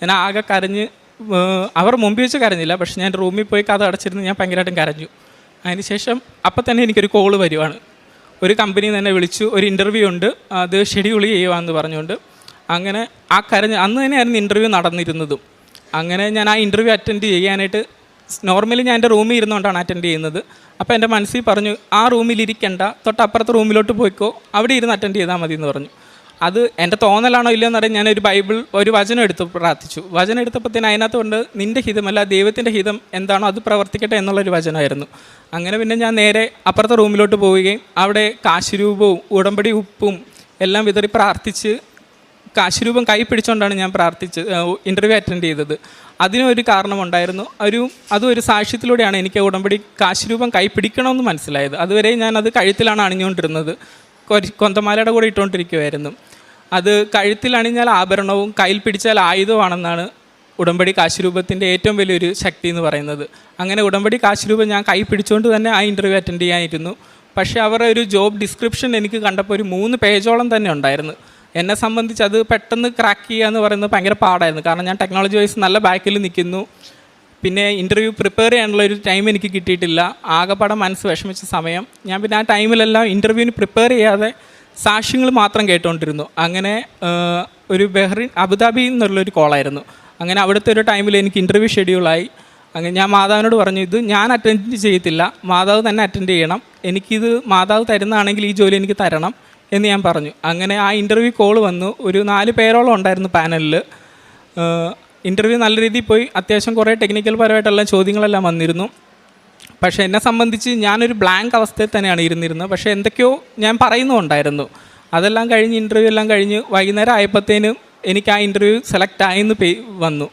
ഞാൻ ആകെ കരഞ്ഞ് അവർ മുമ്പിൽ വെച്ച് കരഞ്ഞില്ല പക്ഷെ ഞാൻ റൂമിൽ പോയി കഥ അടച്ചിരുന്ന് ഞാൻ ഭയങ്കരമായിട്ടും കരഞ്ഞു. അതിനുശേഷം അപ്പം തന്നെ എനിക്കൊരു കോൾ വരുവാണ്. ഒരു കമ്പനി തന്നെ വിളിച്ചു ഒരു ഇന്റർവ്യൂ ഉണ്ട് അത് ഷെഡ്യൂൾ ചെയ്യുവാന്ന് പറഞ്ഞുകൊണ്ട്. അങ്ങനെ ആ കരഞ്ഞ് അന്ന് തന്നെയായിരുന്നു ഇന്റർവ്യൂ നടന്നിരുന്നതും. അങ്ങനെ ഞാൻ ആ ഇന്റർവ്യൂ അറ്റൻഡ് ചെയ്യാനായിട്ട് നോർമലി ഞാൻ എന്റെ റൂമിൽ ഇരുന്നുകൊണ്ടാണ് അറ്റൻഡ് ചെയ്യുന്നത്. അപ്പോൾ എന്റെ മനസ്സിൽ പറഞ്ഞു ആ റൂമിൽ ഇരിക്കണ്ട തൊട്ടപ്പുറത്തെ റൂമിലോട്ട് പോയിക്കോ അവിടെ ഇരുന്ന് അറ്റൻഡ് ചെയ്താൽ മതി എന്ന് പറഞ്ഞു. അത് എന്റെ തോന്നലാണോ ഇല്ലയോ എന്നറിയാൻ ഞാനൊരു ബൈബിൾ ഒരു വചനം എടുത്ത് പ്രാർത്ഥിച്ചു. വചനം എടുത്തപ്പോഴത്തേന് അതിനകത്ത് കൊണ്ട് നിന്റെ ഹിതമല്ല ദൈവത്തിന്റെ ഹിതം എന്താണോ അത് പ്രവർത്തിക്കട്ടെ എന്നുള്ളൊരു വചനമായിരുന്നു. അങ്ങനെ പിന്നെ ഞാൻ നേരെ അപ്പുറത്തെ റൂമിലോട്ട് പോവുകയും അവിടെ കാശുരൂപവും ഉടമ്പടി ഉപ്പും എല്ലാം വിതറി പ്രാർത്ഥിച്ച് കാശുരൂപം കൈ പിടിച്ചുകൊണ്ടാണ് ഞാൻ പ്രാർത്ഥിച്ച് ഇന്റർവ്യൂ അറ്റൻഡ് ചെയ്തത്. അതിനൊരു കാരണമുണ്ടായിരുന്നു. ഒരു അതും ഒരു സാക്ഷ്യത്തിലൂടെയാണ് എനിക്ക് ഉടമ്പടി കാശുരൂപം കൈ പിടിക്കണമെന്ന് മനസ്സിലായത്. അതുവരെ ഞാൻ അത് കഴുത്തിലാണ് അണിഞ്ഞുകൊണ്ടിരുന്നത്. കൊന്തമാലയുടെ കൂടെ ഇട്ടുകൊണ്ടിരിക്കുമായിരുന്നു അത് കഴുത്തിൽ അണിഞ്ഞാൽ ആഭരണവും കയ്യിൽ പിടിച്ചാൽ ആയുധമാണെന്നാണ് ഉടമ്പടി കാശുരൂപത്തിന്റെ ഏറ്റവും വലിയൊരു ശക്തി എന്ന് പറയുന്നത്. അങ്ങനെ ഉടമ്പടി കാശുരൂപം ഞാൻ കൈ പിടിച്ചുകൊണ്ട് തന്നെ ആ ഇന്റർവ്യൂ അറ്റൻഡ് ചെയ്യാനിരുന്നു. പക്ഷേ അവരുടെ ഒരു ജോബ് ഡിസ്ക്രിപ്ഷൻ എനിക്ക് കണ്ടപ്പോൾ ഒരു മൂന്ന് പേജോളം തന്നെ ഉണ്ടായിരുന്നു. എന്നെ സംബന്ധിച്ച് അത് പെട്ടെന്ന് ക്രാക്ക് ചെയ്യുക എന്ന് പറയുന്നത് ഭയങ്കര പാടായിരുന്നു. കാരണം ഞാൻ ടെക്നോളജി വൈസ് നല്ല ബാക്കിൽ നിൽക്കുന്നു. പിന്നെ ഇന്റർവ്യൂ പ്രിപ്പയർ ചെയ്യാനുള്ള ഒരു ടൈം എനിക്ക് കിട്ടിയിട്ടില്ല. ആകെപ്പാടെ മനസ്സ് വിഷമിച്ച സമയം. ഞാൻ പിന്നെ ആ ടൈമിലെല്ലാം ഇന്റർവ്യൂവിന് പ്രിപ്പയർ ചെയ്യാതെ സാക്ഷ്യങ്ങൾ മാത്രം കേട്ടുകൊണ്ടിരുന്നു അങ്ങനെ ഒരു ബെഹ്റിൻ അബുദാബിയിൽ നിന്നുള്ളൊരു കോളായിരുന്നു അങ്ങനെ അവിടുത്തെ ഒരു ടൈമിൽ എനിക്ക് ഇന്റർവ്യൂ ഷെഡ്യൂളായി അങ്ങനെ ഞാൻ മാതാവിനോട് പറഞ്ഞു ഇത് ഞാൻ അറ്റൻഡ് ചെയ്യത്തില്ല. മാതാവ് തന്നെ അറ്റൻഡ് ചെയ്യണം. എനിക്കിത് മാതാവ് തരുന്നതാണെങ്കിൽ ഈ ജോലി എനിക്ക് തരണം. എന്ന് ഞാൻ പറഞ്ഞു. അങ്ങനെ ആ ഇന്റർവ്യൂ കോൾ വന്നു. ഒരു നാല് പേരോളം ഉണ്ടായിരുന്നു പാനലിൽ ഇന്റർവ്യൂ നല്ല രീതിയിൽ പോയി. അത്യാവശ്യം കുറേ ടെക്നിക്കൽ പരമായിട്ടുള്ള ചോദ്യങ്ങളെല്ലാം വന്നിരുന്നു. പക്ഷേ എന്നെ സംബന്ധിച്ച് ഞാനൊരു ബ്ലാങ്ക് അവസ്ഥയിൽ തന്നെയാണ് ഇരുന്നിരുന്നത്. പക്ഷേ എന്തൊക്കെയോ ഞാൻ പറയുന്നുണ്ടായിരുന്നു. അതെല്ലാം കഴിഞ്ഞ് ഇന്റർവ്യൂ എല്ലാം കഴിഞ്ഞ് വൈകുന്നേരം ആയപ്പോഴത്തേനും എനിക്ക് ആ ഇന്റർവ്യൂ സെലക്ട് ആയെന്ന് പേ വന്നു.